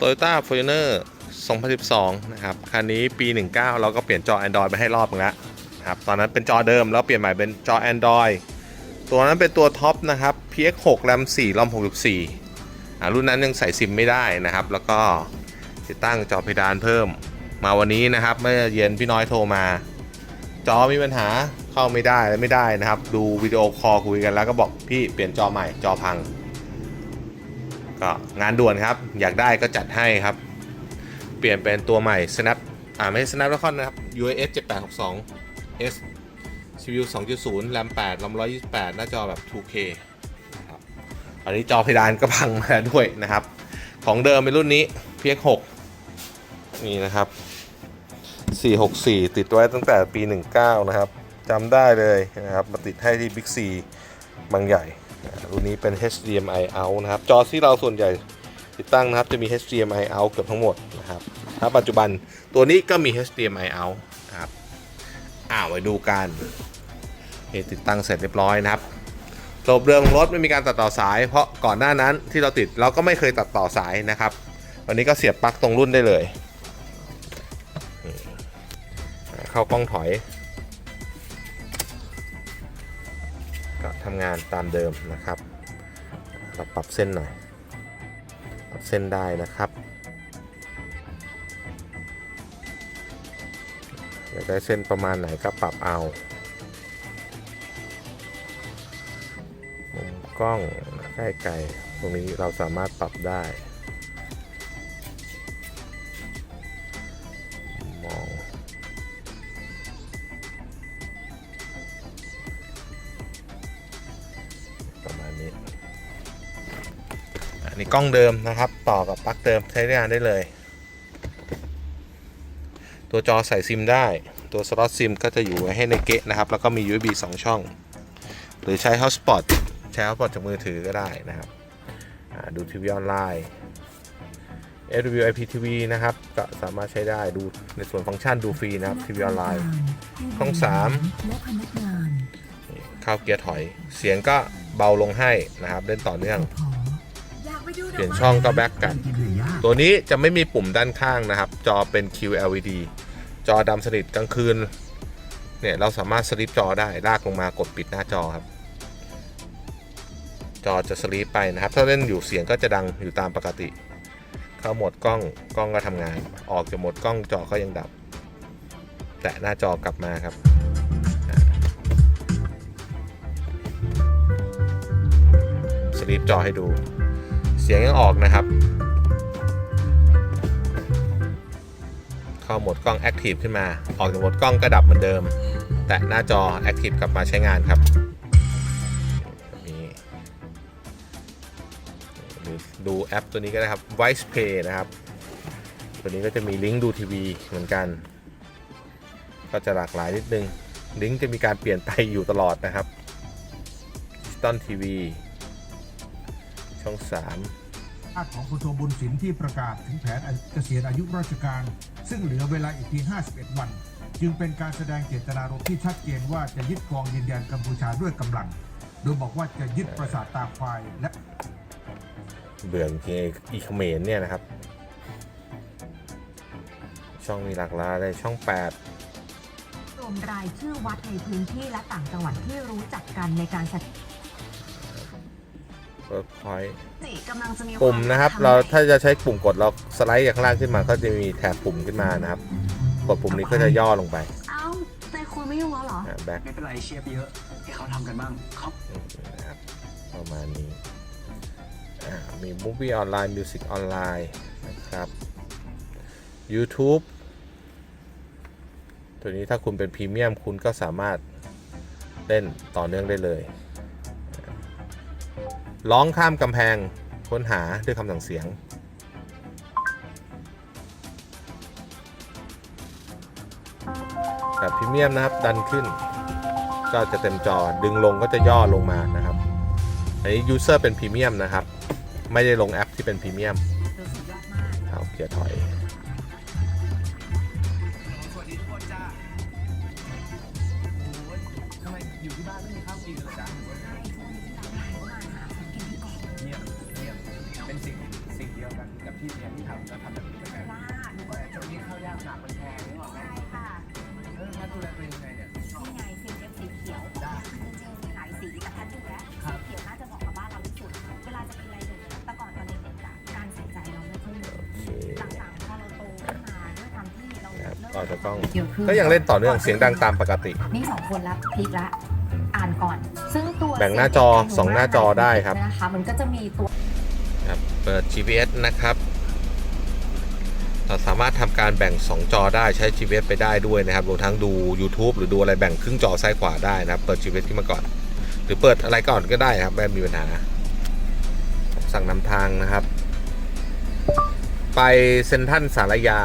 Toyota Fortuner 2012 นะครับ คันนี้ปี 19 เราก็เปลี่ยนจอ Android ไปให้รอบนึงแล้วครับ ตอนนั้นเป็นจอเดิม แล้วเปลี่ยนใหม่เป็นจอ Android ตัวนั้นเป็นตัวท็อปนะครับ PX6 RAM 4 ROM 64อ่ารุ่นนั้นยังใส่ซิมไม่ได้นะครับ แล้วก็ติดตั้งจอเพดานเพิ่ม มาวันนี้นะครับ เมื่อเย็นพี่น้อยโทรมา จอมีปัญหาเข้าไม่ได้และไม่ได้นะครับ ดูวิดีโอคอลคุยกันแล้วก็บอกพี่เปลี่ยนจอใหม่จอพัง ก็งานด่วนครับ อยากได้ก็จัดให้ครับ เปลี่ยนเป็นตัวใหม่ Snap อ่าไม่ใช่ Snapdragon นะครับ UAS 7862 S CPU 2.0 RAM 8 RAM 128 หน้าจอแบบ 2K นะครับอันนี้จอเพดานก็พังมาด้วยนะครับ ของเดิมเป็นรุ่นนี้ PX6 นี่นะครับ 464 ติดไว้ตั้งแต่ปี 19 นะครับจำได้เลยนะครับ มาติดให้ที่ Big C บางใหญ่ รุ่นนี้เป็น HDMI out นะครับ จอที่เราส่วนใหญ่ติดตั้งนะครับจะมี HDMI out เกือบทั้งหมดนะครับถ้าปัจจุบันตัวนี้ก็มี HDMI out นะครับอ่าไว้ดูกันติดตั้งเสร็จเรียบร้อยนะครับระบบเรื่องรถไม่มีการตัดต่อสาย เพราะก่อนหน้านั้นที่เราติดเราก็ไม่เคยตัดต่อสายนะครับ วันนี้ก็เสียบปลั๊กตรงรุ่นได้เลย เข้ากล้องถอย ทำงานตามเดิมนะครับ เราปรับเส้นหน่อย ปรับเส้นได้นะครับอยากได้เส้นประมาณไหนก็ปรับเอามุมกล้องใกล้ไกลตรงนี้เราสามารถปรับได้ นนี้กล้องเดิมนะครับ ต่อกับปลั๊กเดิมใช้งานได้เลย ตัวจอใส่ซิมได้ ตัวสล็อตซิมก็จะอยู่ไว้ให้ในเกะนะครับ แล้วก็มี USB 2 ช่อง หรือใช้ Hotspot ใช้ Hotspot จากมือถือก็ได้นะครับดูทีวีออนไลน์ SW IPTV นะครับ ก็สามารถใช้ได้ดูในส่วนฟังก์ชันดูฟรีนะครับทีวีออนไลน์ช่องสามและพนักงานเข้าเกียร์ถอย เสียงก็เบาลงให้นะครับเล่นต่อเนื่อง เปลี่ยนช่องก็แบ็กกลับ ตัวนี้จะไม่มีปุ่มด้านข้างนะครับ จอเป็น QLED จอดำสนิทกลางคืน เนี่ย เราสามารถสลิปจอได้ ลากลงมากดปิดหน้าจอครับ จอจะสลิปไปนะครับ ถ้าเล่นอยู่เสียงก็จะดังอยู่ตามปกติ เข้าโหมดกล้องกล้องก็ทำงาน ออกจากโหมดกล้องจอก็ยังดับ แตะหน้าจอกลับมาครับสลิปจอให้ดู สียงยังออกนะครับ เข้าโหมดกล้อง Active ขึ้นมา ออกจากโหมดกล้องก็ดับเหมือนเดิม แต่หน้าจอ Active กลับมาใช้งานครับนี้หรือดูแอปตัวนี้ก็ได้ครับ Vice Play นะครับ ตัวนี้ก็จะมีลิงก์ดูทีวีเหมือนกัน ก็จะหลากหลายนิดนึง ลิงก์จะมีการเปลี่ยนไปอยู่ตลอดนะครับดิจิตอลทีวี ช่อง3ภาคของกระทรวงบุญศิลป์ที่ประกาศถึงแผนเกษียณอายุราชการ ซึ่งเหลือเวลาอีกเพียง 51 วัน จึงเป็นการแสดงเจตนารมณ์ที่ชัดเจนว่าจะยึดครองดินแดนกัมพูชาด้วยกำลัง โดยบอกว่าจะยึดปราสาทตาควายและเบื่อจริงๆอีเขมรเนี่ยนะครับ ช่องมีหลากหลายเลยช่อง 8 รวมรายชื่อวัดในพื้นที่และต่างจังหวัดที่รู้จักกันในการแสด ง Workpoint สิกำลังจะมีปุ่มนะครับวเราทำถ้าจะใช้ปุ่มกดเราสไลด์จากข้างล่างขึ้นมาก็จะมีแถบปุ่มขึ้นมานะครับ กดปุ่มนี้ก็จะย่อลงไปเอ้าใจคุณไม่ยุ่งแล้วเหรอแบ็คไม่เป็นไรเชฟเยอะให้เขาทำกันบ้างเขานะครับประมาณนี้อ่ามี Movie ออนไลน์ Music ออนไลน์นะครับ YouTube ตัวนี้ถ้าคุณเป็นพรีเมียมคุณก็สามารถเล่นต่อเนื่องได้เลย ร้องข้ามกำแพงค้นหาด้วยคำสั่งเสียง แบบพรีเมียมนะครับดันขึ้น ก็จะเต็มจอดึงลงก็จะย่อลงมานะครับ อันนี้ยูเซอร์เป็นพรีเมียมนะครับ ไม่ได้ลงแอปที่เป็นพรีเมียมสุดยอดมากเอ ที่แทนที่ทำก็ทำแบบนี้กัไว่าหนูก็แต่จะตรงนี้เข้ายากหนักมันแพงหรือเปล่าใช่ค่ะ เออถ้าดูแลตัวเองยังไงเนี่ย นี่ไงเซนเล็สีเขียวได้จริงๆมีหลายสีแต่ท่านดูแลครัสีเขียวน่าจะเหมาะกับบ้านเราที่สุด เวลาจะกินอะไรเด็กแต่ก่อนตอนเด็กๆอะการใส่ใจเราไม่ค่อยมีหลังๆพอเโตเนมาด้วยความที่เราต้องก็ยังเล่นต่อเนื่องเสียงดังตามปกติ นี่สองคนละพลิกละอ่านก่อน ซึ่งตัวแบ่งหน้าจอสองหน้าจอได้ครับ นะคะมันก็จะมีตัว ครับเปิด GPS นะครับ เราสามารถทำการแบ่ง 2 จอได้ใช้ GPS ไปได้ด้วยนะครับรวมทั้งดู YouTube หรือดูอะไรแบ่งครึ่งจอซ้ายขวาได้นะครับ เปิด GPS ขึ้นมาก่อน หรือเปิดอะไรก่อนก็ได้ครับไม่มีปัญหา สั่งนำทางนะครับ ไปเซนทรันสารยา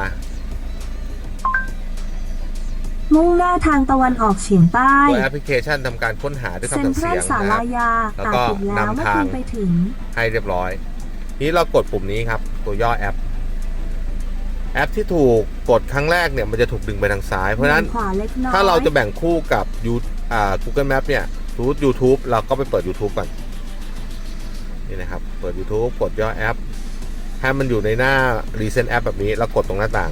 มุ่งหน้าทางตะวันออกเฉียงใต้ตัวแอปพลิเคชันทำการค้นหาด้วยเซ็คำนสั่งทรัเสีลยงสานะครารับยาแล้วอาก็จถึงแล้วนำเมื่อทางคุณไปถึงให้เรียบร้อย นี้เรากดปุ่มนี้ครับ ตัวย่อแอป แอปที่ถูกกดครั้งแรกเนี่ยมันจะถูกดึงไปทางซ้าย เพราะฉะนั้นขวาเล็กน้อยถ้าเราจะแบ่งคู่กับยูอ่า Google Map เนี่ยรูท YouTube เราก็ไปเปิด YouTube ก่อนนี่นะครับ เปิด YouTube กดย่อแอปให้มันอยู่ในหน้า Recent App แบบนี้แล้วกดตรงหน้าต่าง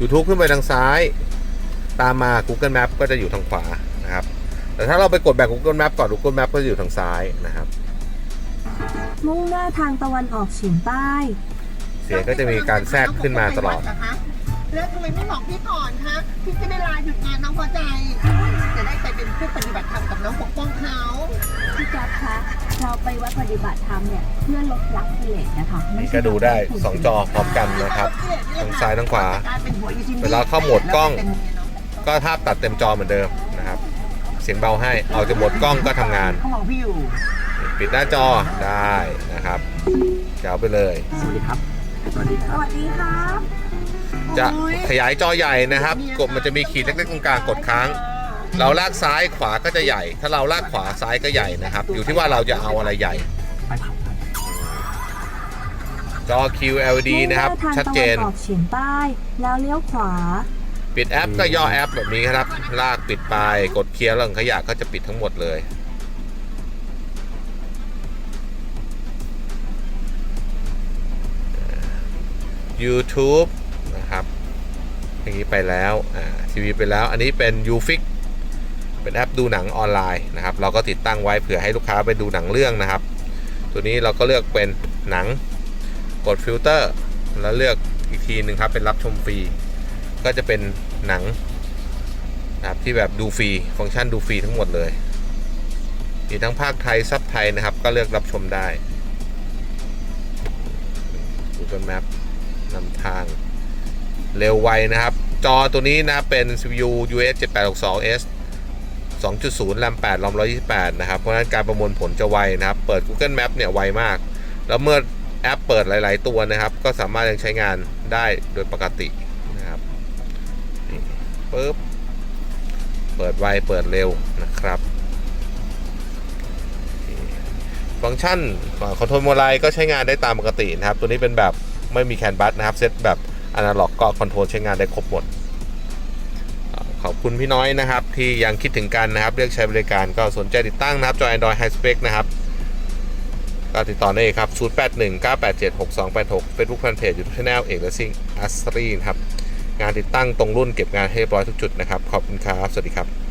YouTube ขึ้นไปทางซ้าย ตามมา Google Map ก็จะอยู่ทางขวานะครับ แต่ถ้าเราไปกดแบ่ง Google Map ก่อน Google Map ก็จะอยู่ทางซ้ายนะครับ มุ่งหน้าทางตะวันออกเฉียงใต้ เสียงก็จะมีการแทรกขึ้นมาตลอด แล้วทำไมไม่บอกพี่ก่อนคะพี่จะได้ลาหยุดงานน้องพอใจ จะได้ไปเป็นผู้ปฏิบัติธรรมกับน้องปกป้องเขาพี่จ๊อบคะเราไปวัดปฏิบัติธรรมเนี่ยเพื่อลดละกิเลสนะคะไม่นี่ใช่ก็ดูได้2จอพร้อมกันนะครับทางซ้ายทางขวาเวลาเข้าโหมดกล้อง ก็ภาพตัดเต็มจอเหมือนเดิมนะครับ เสียงเบาให้ออกจากโหมดกล้องก็ทำงาน เขาบอกพี่อยู่ ปิดหน้าจอได้นะครับเจ๋วไปเลย สวัสดีครับ สวัสดีคสรับวัสดีครับจะขยายจอใหญ่นะครับ กดมันจะมีขีดเล็กๆตรงกลางกดค้าง เราลากซ้ายขวาก็จะใหญ่ ถ้าเราลากขวาซ้ายก็ใหญ่นะครับ อยู่ที่ว่าเราจะเอาอะไรใหญ่ ไปผับกันจอ QLED นะครับ มุ่งหาทางชัดเจน ตะวันออกเฉียงใต้ แล้วเลี้ยวขวา ปิดแอปก็ย่อแอปแบบนี้ครับ ลากปิดไป กดเคลียร์เรื่องขยะก็จะปิดทั้งหมดเลย YouTube นะครับอย่างนี้ไปแล้วอ่าทีวีไปแล้ว อันนี้เป็น Ufix เป็นแอปดูหนังออนไลน์นะครับ เราก็ติดตั้งไว้เผื่อให้ลูกค้าไปดูหนังเรื่องนะครับ ตัวนี้เราก็เลือกเป็นหนังกดฟิลเตอร์แล้วเลือกอีกทีหนึ่งครับเป็นรับชมฟรี ก็จะเป็นหนังนะครับที่แบบดูฟรีฟังก์ชันดูฟรีทั้งหมดเลยมีทั้งภาคไทยซับไทยนะครับ ก็เลือกรับชมได้ Google Map นำทางเร็วไวนะครับ จอตัวนี้นะเป็น CPU US 7862S 2.0 RAM 8 ROM 128 นะครับ เพราะฉะนั้นการประมวลผลจะไวนะครับ เปิด Google Map เนี่ยไวมาก แล้วเมื่อแอปเปิดหลาย ๆ ตัวนะครับ ก็สามารถยังใช้งานได้โดยปกตินะครับปึ๊บ เปิดไว เปิดเร็วนะครับ ฟังก์ชันคอนโทรลโมไลก็ใช้งานได้ตามปกตินะครับ ตัวนี้เป็นแบบ ไม่มีแคนบัสนะครับ เซตแบบอนาล็อกก็คอนโทรลใช้งานได้ครบหมด ขอบคุณพี่น้อยนะครับ ที่ยังคิดถึงกันนะครับ เลือกใช้บริการก็สนใจติดตั้งนะครับ จอ Android High Spec นะครับก็ติดต่อได้ครับ 081 987 6286 Facebook Fanpage YouTube Channel เอกและซิงอัสรีนะครับ งานติดตั้งตรงรุ่นเก็บงานให้เรียบร้อยทุกจุดนะครับ ขอบคุณครับ สวัสดีครับ